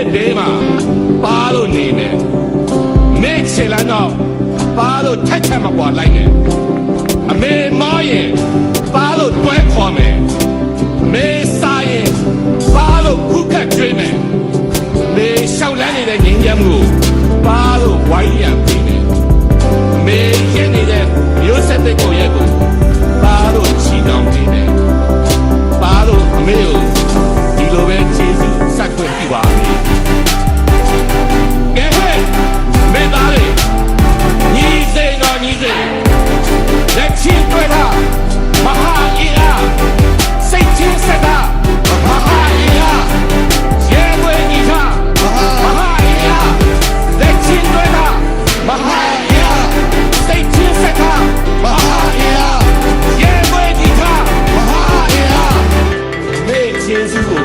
တဲ့တဲမှာပါလို့နေနဲ့နဲ့ချေလန်းတော့ပါလို့ထက်ချက်မကွာလိုက်နဲ့အမေမားရင်ပါလို့တွဲခေါ်မယ်အမေစာရင်ပါလို့ခုခတ်ကျွေးမယ်နေရှောက်လန်းနေတဲ့ငင်းကြမှုကိုပါလို့ဝိုင်းရံ This.